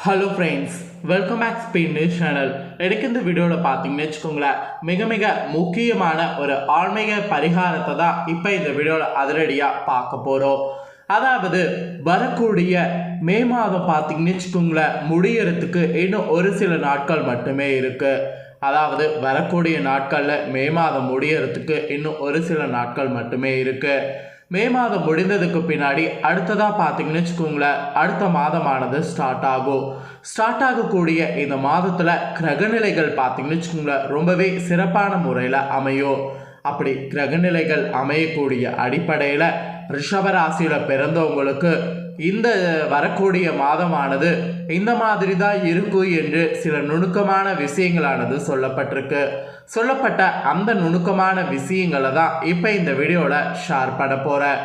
Hello friends welcome back Spain news channel எனக்கு இந்த வீடியோவில் பார்த்தீங்கன்னு வச்சுக்கோங்களேன் மிக மிக முக்கியமான ஒரு ஆன்மீக பரிகாரத்தை தான் இப்போ இந்த வீடியோவில் அதிரடியாக பார்க்க போகிறோம் அதாவது வரக்கூடிய மே மாதம் பார்த்தீங்கன்னு வச்சுக்கோங்களேன் முடியறதுக்கு இன்னும் ஒரு சில நாட்கள் மட்டுமே இருக்குது அதாவது வரக்கூடிய நாட்களில் மே மாதம் முடியறதுக்கு இன்னும் ஒரு சில நாட்கள் மட்டுமே இருக்குது மே மாதம் முடிந்ததுக்கு பின்னாடி அடுத்ததாக பார்த்தீங்கன்னு வச்சுக்கோங்களேன் அடுத்த மாதமானது ஸ்டார்ட் ஆகும். ஸ்டார்ட் ஆகக்கூடிய இந்த மாதத்தில் கிரகநிலைகள் பார்த்தீங்கன்னு வச்சுக்கோங்களேன் ரொம்பவே சிறப்பான முறையில் அமையும். அப்படி கிரகநிலைகள் அமையக்கூடிய அடிப்படையில் ரிஷபராசியில் பிறந்தவங்களுக்கு இந்த வரக்கூடிய மாதமானது இந்த மாதிரி தான் இருக்கும் என்று சில நுணுக்கமான விஷயங்களானது சொல்லப்பட்டிருக்கு. சொல்லப்பட்ட அந்த நுணுக்கமான விஷயங்களை தான் இப்போ இந்த வீடியோவில் ஷேர் பண்ண போகிறேன்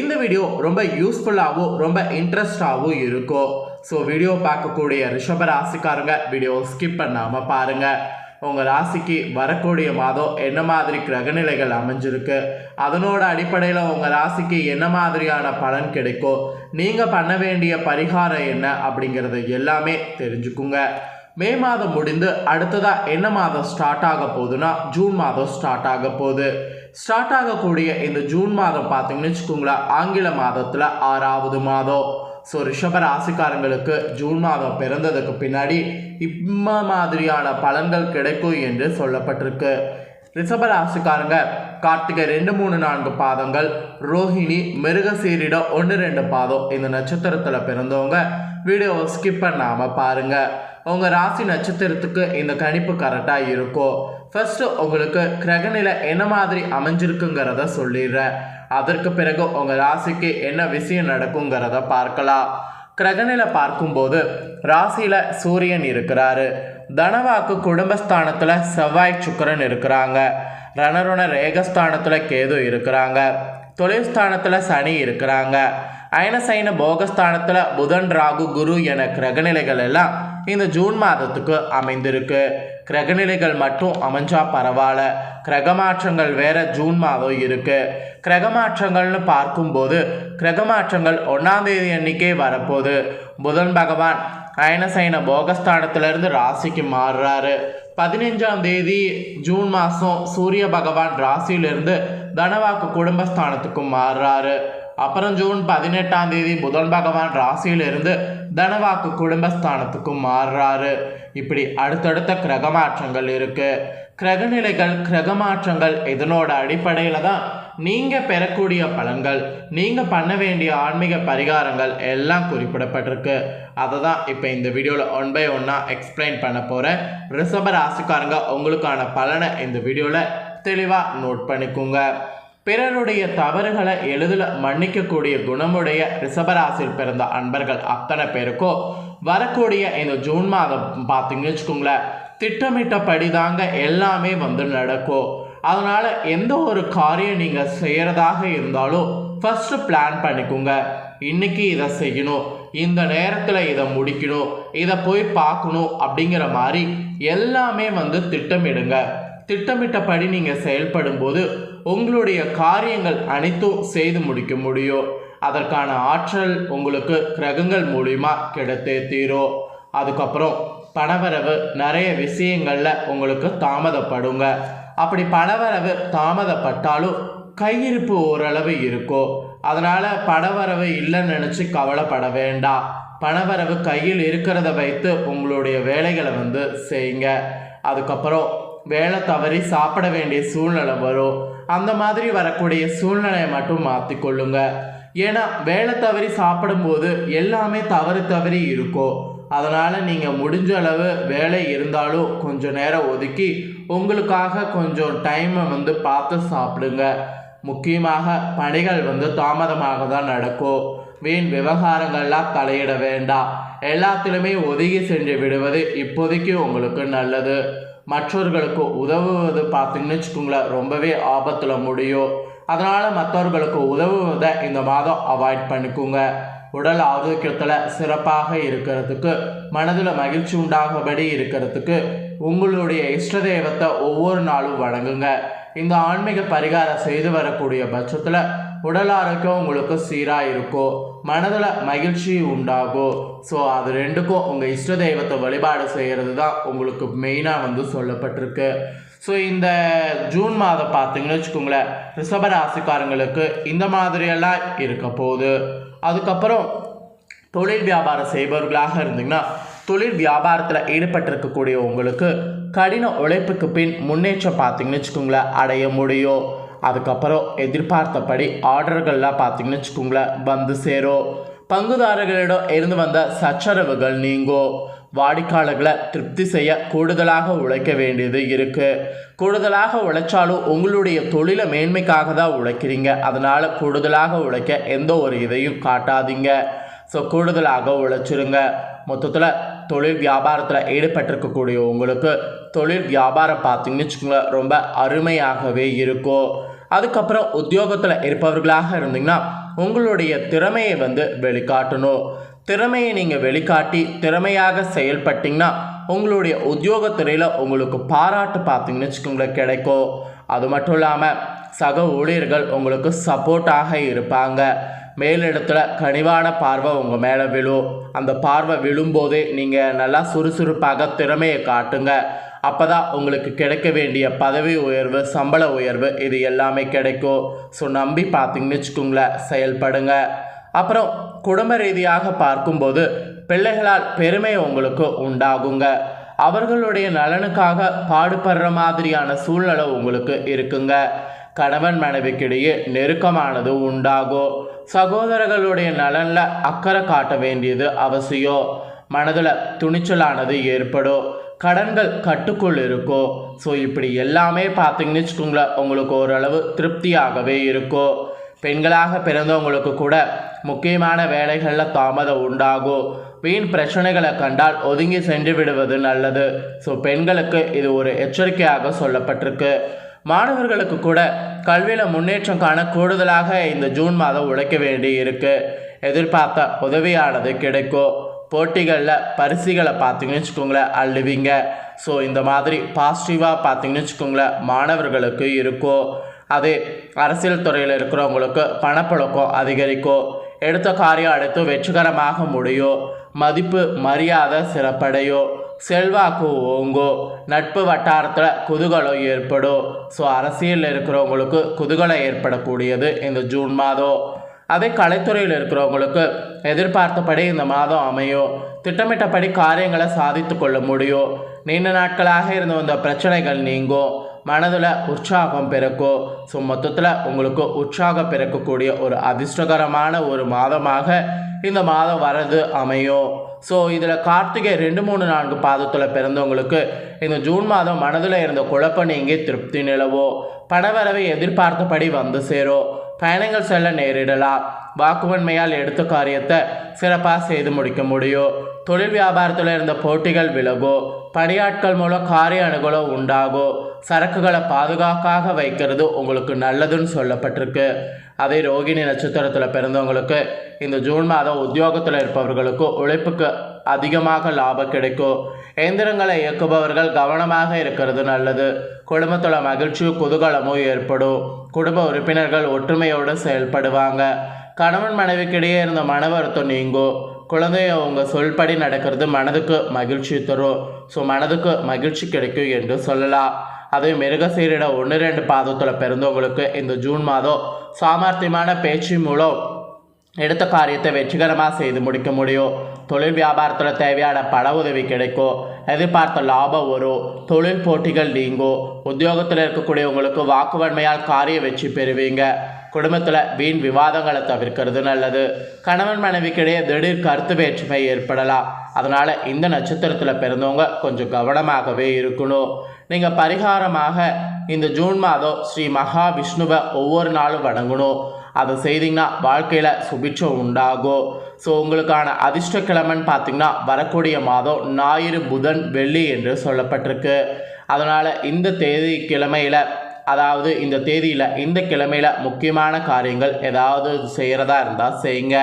இந்த வீடியோ ரொம்ப யூஸ்ஃபுல்லாகவும் ரொம்ப இன்ட்ரெஸ்டாகவும் இருக்கும். ஸோ வீடியோ பார்க்கக்கூடிய ரிஷப ராசிக்காரங்க வீடியோ ஸ்கிப் பண்ணாமல் பாருங்கள் உங்கள் ராசிக்கு வரக்கூடிய மாதம் என்ன மாதிரி கிரகநிலைகள் அமைஞ்சிருக்கு? அதனோட அடிப்படையில் உங்கள் ராசிக்கு என்ன மாதிரியான பலன் கிடைக்கும் நீங்கள் பண்ண வேண்டிய பரிகாரம் என்ன அப்படிங்கிறது எல்லாமே தெரிஞ்சுக்குங்க. மே மாதம் முடிந்து அடுத்ததாக என்ன மாதம் ஸ்டார்ட் ஆக போகுதுன்னா ஜூன் மாதம் ஸ்டார்ட் ஆக போகுது. ஸ்டார்ட் ஆகக்கூடிய இந்த ஜூன் மாதம் பார்த்தீங்கன்னு வச்சுக்கோங்களேன் ஆங்கில மாதத்தில் ஆறாவது மாதம். ஸோ ரிஷப ராசிக்காரங்களுக்கு ஜூன் மாதம் பிறந்ததுக்கு பின்னாடி இம்ம மாதிரியான பலன்கள் கிடைக்கும் என்று சொல்லப்பட்டிருக்கு. ரிஷப ராசிக்காரங்க கார்த்திகை ரெண்டு மூணு நான்கு பாதங்கள் ரோஹிணி மிருகசீரிடம் ஒன்று ரெண்டு பாதம் இந்த நட்சத்திரத்தில் பிறந்தவங்க. வீடியோவை ஸ்கிப் பண்ணாமல் பாருங்கள் உங்கள் ராசி நட்சத்திரத்துக்கு இந்த கணிப்பு கரெக்டாக இருக்கும் ஃபஸ்ட்டு உங்களுக்கு கிரகநிலை என்ன மாதிரி அமைஞ்சிருக்குங்கிறத சொல்லிடுறேன். அதற்கு பிறகு உங்கள் ராசிக்கு என்ன விஷயம் நடக்குங்கிறத பார்க்கலாம். கிரகநிலை பார்க்கும்போது ராசியில் சூரியன் இருக்கிறாரு. தனவாக்கு குடும்பஸ்தானத்தில் செவ்வாய் சுக்கரன் இருக்கிறாங்க. ரணருண ரேகஸ்தானத்தில் கேது இருக்கிறாங்க. தொழில் ஸ்தானத்தில் சனி இருக்கிறாங்க. அயனசைன போகஸ்தானத்தில் புதன் ராகு குரு என கிரகநிலைகள் எல்லாம் இந்த ஜூன் மாதத்துக்கு அமைந்திருக்கு. கிரகநிலைகள் மட்டும் அமைஞ்சா பரவாயில்ல. கிரகமாற்றங்கள் வேற ஜூன் மாதம் இருக்கு. கிரகமாற்றங்கள்னு பார்க்கும்போது கிரகமாற்றங்கள் ஒன்றாம் தேதி அன்னைக்கே வரப்போகுது. புதன் பகவான் அயனசைன போகஸ்தானத்திலிருந்து ராசிக்கு மாறுறாரு. பதினஞ்சாம் தேதி ஜூன் மாதம் சூரிய பகவான் ராசியிலிருந்து தனவாக்கு குடும்பஸ்தானத்துக்கும் மாறுறாரு. அப்புறம் ஜூன் பதினெட்டாம் தேதி புதன் பகவான் ராசியிலிருந்து தனவாக்கு குடும்பஸ்தானத்துக்கும் மாறுறாரு. இப்படி அடுத்தடுத்த கிரகமாற்றங்கள் இருக்கு. கிரகநிலைகள் கிரகமாற்றங்கள் இதனோட அடிப்படையில் தான் நீங்கள் பெறக்கூடிய பலன்கள் நீங்கள் பண்ண வேண்டிய ஆன்மீக பரிகாரங்கள் எல்லாம் குறிப்பிடப்பட்டிருக்கு. அதை தான் இப்போ இந்த வீடியோவில் ஒன் பை ஒன்னாக எக்ஸ்பிளைன் பண்ண போகிறேன் ரிஷப ராசிக்காரங்க உங்களுக்கான பலனை இந்த வீடியோவில் தெளிவாக நோட் பண்ணிக்கோங்க. பிறருடைய தவறுகளை எளிதில் மன்னிக்கக்கூடிய குணமுடைய ரிஷபராசியில் பிறந்த அன்பர்கள் அத்தனை பேருக்கும் வரக்கூடிய இந்த ஜூன் மாதம் பார்த்தீங்கன்னு வச்சுக்கோங்களேன் திட்டமிட்டபடி தாங்க எல்லாமே வந்து நடக்கும். அதனால் எந்த ஒரு காரியம் நீங்கள் செய்கிறதாக இருந்தாலும் ஃபஸ்ட்டு பிளான் பண்ணிக்கோங்க. இன்னைக்கு இதை செய்யணும் இந்த நேரத்தில் இதை முடிக்கணும் இதை போய் பார்க்கணும் அப்படிங்கிற மாதிரி எல்லாமே வந்து திட்டமிடுங்க. திட்டமிட்டபடி நீங்கள் செயல்படும் போது உங்களுடைய காரியங்கள் அனைத்தும் செய்து முடிக்க முடியும். அதற்கான ஆற்றல் உங்களுக்கு கிரகங்கள் மூலிமா கிடைத்தே தீரும் அதுக்கப்புறம் பணவரவு நிறைய விஷயங்களில் உங்களுக்கு தாமதப்படுங்க. அப்படி பணவரவு தாமதப்பட்டாலும் கையிருப்பு ஓரளவு இருக்கும் அதனால் பணவரவு இல்லைன்னு நினச்சி கவலைப்பட வேண்டாம் பணவரவு கையில் இருக்கிறத வைத்து உங்களுடைய வேலைகளை வந்து செய்யுங்க. அதுக்கப்புறம் வேலை தவறி சாப்பிட வேண்டிய சூழ்நிலை வரும். அந்த மாதிரி வரக்கூடிய சூழ்நிலையை மட்டும் மாற்றிக்கொள்ளுங்க ஏன்னா வேலை தவறி சாப்பிடும்போது எல்லாமே தவறு தவறி இருக்கும். அதனால் நீங்கள் முடிஞ்ச அளவு வேலை இருந்தாலும் கொஞ்சம் நேரம் ஒதுக்கி உங்களுக்காக கொஞ்சம் டைமை வந்து பார்த்து சாப்பிடுங்க. முக்கியமாக பணிகள் வந்து தாமதமாக தான் நடக்கும். வீண் விவகாரங்கள்லாம் தலையிட வேண்டாம். எல்லாத்திலுமே ஒதுங்கி சென்று விடுவது இப்போதைக்கு உங்களுக்கு நல்லது. மற்றவர்களுக்கு உதவுவது பார்த்தீங்கன்னு வச்சுக்கோங்களேன் ரொம்பவே ஆபத்தில் முடியும். அதனால் மற்றவர்களுக்கு உதவுவதை இந்த மாதம் அவாய்ட் பண்ணிக்கோங்க. உடல் ஆரோக்கியத்தில் சிறப்பாக இருக்கிறதுக்கு மனதில் மகிழ்ச்சி உண்டாகபடி இருக்கிறதுக்கு உங்களுடைய இஷ்ட தெய்வத்தை ஒவ்வொரு நாளும் வணங்குங்க. இந்த ஆன்மீக பரிகாரம் செய்து வரக்கூடிய பட்சத்தில் உடல் ஆரோக்கியம் உங்களுக்கு சீராக இருக்கும் மனதில் மகிழ்ச்சி உண்டாகும் ஸோ அது ரெண்டுக்கும் உங்கள் இஷ்ட தெய்வத்தை வழிபாடு செய்கிறது தான் உங்களுக்கு மெயினாக வந்து சொல்லப்பட்டிருக்கு. ஸோ இந்த ஜூன் மாதம் பார்த்தீங்கன்னு வச்சுக்கோங்களேன் ரிஷப ராசிக்காரங்களுக்கு இந்த மாதிரியெல்லாம் இருக்க போகுது. அதுக்கப்புறம் தொழில் வியாபாரம் செய்பவர்களாக இருந்தீங்கன்னா தொழில் வியாபாரத்தில் ஈடுபட்டிருக்கக்கூடிய உங்களுக்கு கடின உழைப்புக்கு பின் முன்னேற்றம் பார்த்தீங்கன்னு வச்சுக்கோங்களேன் அடைய முடியும். அதுக்கப்புறம் எதிர்பார்த்தபடி ஆர்டர்கள்லாம் பார்த்தீங்கன்னு வச்சுக்கோங்களேன் வந்து சேரும் பங்குதாரர்களிடம் இருந்து வந்த சச்சரவுகள் நீங்கும் வாடிக்கையாளர்களை திருப்தி செய்ய கூடுதலாக உழைக்க வேண்டியது இருக்குது கூடுதலாக உழைச்சாலும் உங்களுடைய தொழிலை மேன்மைக்காக தான் உழைக்கிறீங்க. அதனால் கூடுதலாக உழைக்க எந்த ஒரு இதையும் காட்டாதீங்க. ஸோ கூடுதலாக உழைச்சிருங்க. மொத்தத்தில் தொழில் வியாபாரத்தில் ஈடுபட்டிருக்கக்கூடிய உங்களுக்கு தொழில் வியாபாரம் பார்த்தீங்கன்னு வச்சுக்கோங்களேன் ரொம்ப அருமையாகவே இருக்கும். அதுக்கப்புறம் உத்தியோகத்தில் இருப்பவர்களாக இருந்தீங்கன்னா உங்களுடைய திறமையை வந்து வெளிக்காட்டணும். திறமையை நீங்கள் வெளிக்காட்டி திறமையாக செயல்பட்டிங்கன்னா உங்களுடைய உத்தியோகத்துறையில் உங்களுக்கு பாராட்டு பார்த்தீங்கன்னு வச்சுக்கோங்களேன் கிடைக்கும். அது மட்டும் இல்லாமல் சக ஊழியர்கள் உங்களுக்கு சப்போர்ட்டாக இருப்பாங்க. மேலிடத்தில் கனிவான பார்வை உங்கள் மேலே விழும். அந்த பார்வை விழும்போதே நீங்கள் நல்லா சுறுசுறுப்பாக திறமையை காட்டுங்க. அப்போ தான் உங்களுக்கு கிடைக்க வேண்டிய பதவி உயர்வு சம்பள உயர்வு இது எல்லாமே கிடைக்கும். ஸோ நம்பி பார்த்தீங்கன்னு வச்சுக்கோங்களேன் செயல்படுங்க. அப்புறம் குடும்ப ரீதியாக பார்க்கும்போது பிள்ளைகளால் பெருமை உங்களுக்கு உண்டாகுங்க. அவர்களுடைய நலனுக்காக பாடுபடுற மாதிரியான சூழ்நிலை உங்களுக்கு இருக்குங்க. கணவன் மனைவிக்கிடையே நெருக்கமானது உண்டாகும் சகோதரர்களுடைய நலனில் அக்கறை காட்ட வேண்டியது அவசியம் மனதில் துணிச்சலானது ஏற்படும் கடன்கள் கட்டுக்குள் இருக்கும் ஸோ இப்படி எல்லாமே பார்த்தீங்கன்னு வச்சுக்கோங்களேன் உங்களுக்கு ஓரளவு திருப்தியாகவே இருக்கும் பெண்களாக பிறந்தவங்களுக்கு கூட முக்கியமான வேலைகளில் தாமதம் உண்டாகும் வீண் பிரச்சனைகளை கண்டால் ஒதுங்கி சென்று விடுவது நல்லது. ஸோ பெண்களுக்கு இது ஒரு எச்சரிக்கையாக சொல்லப்பட்டிருக்கு. மாணவர்களுக்கு கூட கல்வியில் முன்னேற்றம் காண கூடுதலாக இந்த ஜூன் மாதம் உழைக்க வேண்டி இருக்கு எதிர்பார்த்த உதவியானது கிடைக்கும். போட்டிகளில் பரிசுகளை பார்த்தீங்கன்னு வச்சுக்கோங்களேன் அள்ளுவீங்க. ஸோ இந்த மாதிரி பாசிட்டிவாக பார்த்தீங்கன்னு வச்சுக்கோங்களேன் மாணவர்களுக்கு இருக்கும். அதே அரசியல் துறையில் இருக்கிறவங்களுக்கு பணப்பழக்கம் அதிகரிக்கும். எடுத்த காரியம் அடுத்து வெற்றிகரமாக முடியும். மதிப்பு மரியாதை சிறப்படையும். செல்வாக்கு ஓங்கும் நட்பு வட்டாரத்தில் குதூகலம் ஏற்படும். ஸோ அரசியலில் இருக்கிறவங்களுக்கு குதூகலம் ஏற்படக்கூடியது இந்த ஜூன் மாதம். அதே கலைத்துறையில் இருக்கிறவங்களுக்கு எதிர்பார்த்தபடி இந்த மாதம் அமையும். திட்டமிட்டபடி காரியங்களை சாதித்து கொள்ள முடியும். நீண்ட நாட்களாக இருந்து வந்த பிரச்சனைகள் நீங்கும். மனதில் உற்சாகம் பிறக்கும் ஸோ மொத்தத்தில் உங்களுக்கு உற்சாகம் பிறக்கக்கூடிய ஒரு அதிர்ஷ்டகரமான ஒரு மாதமாக இந்த மாதம் வரது அமையும். ஸோ இதில் கார்த்திகை ரெண்டு மூணு நான்கு பாதத்தில் பிறந்தவங்களுக்கு இந்த ஜூன் மாதம் மனதில் இருந்த குழப்பம் நீங்கி திருப்தி நிலவோ. பணவரவை எதிர்பார்த்தபடி வந்து சேரும் பயணங்கள் செல்ல நேரிடலாம். வாக்குவன்மையால் எடுத்த காரியத்தை சிறப்பாக செய்து முடிக்க முடியும். தொழில் வியாபாரத்தில் இருந்த போட்டிகள் விலகும் பணியாட்கள் மூலம் காரிய அணுகலோ உண்டாகும் சரக்குகளை பாதுகாக்காக வைக்கிறது உங்களுக்கு நல்லதுன்னு சொல்லப்பட்டிருக்கு. அதே ரோகிணி நட்சத்திரத்தில் பிறந்தவங்களுக்கு இந்த ஜூன் மாதம் உத்தியோகத்தில் இருப்பவர்களுக்கு உழைப்புக்கு அதிகமாக லாபம் கிடைக்கும். இயந்திரங்களை இயக்குபவர்கள் கவனமாக இருக்கிறது நல்லது. குடும்பத்தில் மகிழ்ச்சியும் குதூகலமும் ஏற்படும். குடும்ப உறுப்பினர்கள் ஒற்றுமையோடு செயல்படுவாங்க. கணவன் மனைவிக்கிடையே இருந்த மன வருத்தம் நீங்கும் குழந்தைய அவங்க சொல்படி நடக்கிறது மனதுக்கு மகிழ்ச்சி தரும். ஸோ மனதுக்கு மகிழ்ச்சி கிடைக்கும் என்று சொல்லலாம். அதே மிருகசீரிட ஒன்று ரெண்டு பாதத்தில் பிறந்தவங்களுக்கு இந்த ஜூன் மாதம் சாமர்த்தியமான பேச்சு மூலம் எடுத்த காரியத்தை வெற்றிகரமாக செய்து முடிக்க முடியும். தொழில் வியாபாரத்தில் தேவையான பண உதவி கிடைக்கும். எதிர்பார்த்த லாபம் வரும். தொழில் போட்டிகள் நீங்கும். உத்தியோகத்தில் இருக்கக்கூடியவங்களுக்கு வாக்குவன்மையால் காரிய வெற்றி பெறுவீங்க. குடும்பத்தில் வீண் விவாதங்களை தவிர்க்கிறது நல்லது. கணவன் மனைவிக்கிடையே திடீர் கருத்து வேற்றுமை ஏற்படலாம். அதனால் இந்த நட்சத்திரத்தில் பிறந்தவங்க கொஞ்சம் கவனமாகவே இருக்கணும். நீங்கள் பரிகாரமாக இந்த ஜூன் மாதம் ஸ்ரீ மகாவிஷ்ணுவை ஒவ்வொரு நாளும் வணங்கணும். அதை செய்தீங்கன்னா வாழ்க்கையில் சுபிட்சம் உண்டாகும். ஸோ உங்களுக்கான அதிர்ஷ்ட கிழமைன்னு பார்த்திங்கன்னா வரக்கூடிய மாதம் ஞாயிறு புதன் வெள்ளி என்று சொல்லப்பட்டிருக்கு. அதனால் இந்த தேதி கிழமையில் அதாவது இந்த தேதியில் இந்த கிழமையில் முக்கியமான காரியங்கள் ஏதாவது செய்கிறதா இருந்தால் செய்யுங்க.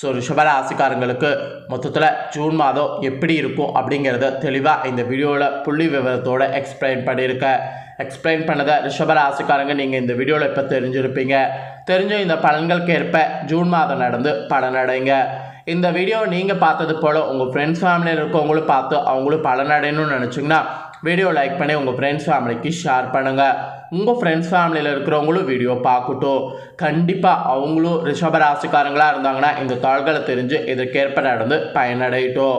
ஸோ ரிஷபராசிக்காரங்களுக்கு மொத்தத்தில் ஜூன் மாதம் எப்படி இருக்கும் அப்படிங்கிறத தெளிவாக இந்த வீடியோவில் புள்ளி விவரத்தோடு எக்ஸ்பிளைன் பண்ணியிருக்கேன் எக்ஸ்பிளைன் பண்ணதை ரிஷபராசிக்காரங்க நீங்கள் இந்த வீடியோவில் இப்போ தெரிஞ்சிருப்பீங்க. தெரிஞ்ச இந்த பலன்களுக்கு ஏற்ப ஜூன் மாதம் நடந்து பலனடைங்க இந்த வீடியோ நீங்கள் பார்த்தது போல் உங்கள் ஃப்ரெண்ட்ஸ் ஃபேமிலியில் இருக்கவங்களும் பார்த்து அவங்களும் பலனடையணும்னு நினச்சிங்கன்னா வீடியோ லைக் பண்ணி உங்கள் ஃப்ரெண்ட்ஸ் ஃபேமிலிக்கு ஷேர் பண்ணுங்கள் உங்கள் ஃப்ரெண்ட்ஸ் ஃபேமிலியில் இருக்கிறவங்களும் வீடியோ பார்க்கட்டும். கண்டிப்பாக அவங்களும் ரிஷபராசிக்காரங்களாக இருந்தாங்கன்னா இந்த தாள்களை தெரிஞ்சு இதற்கேற்ப நடந்து பயனடையட்டும்.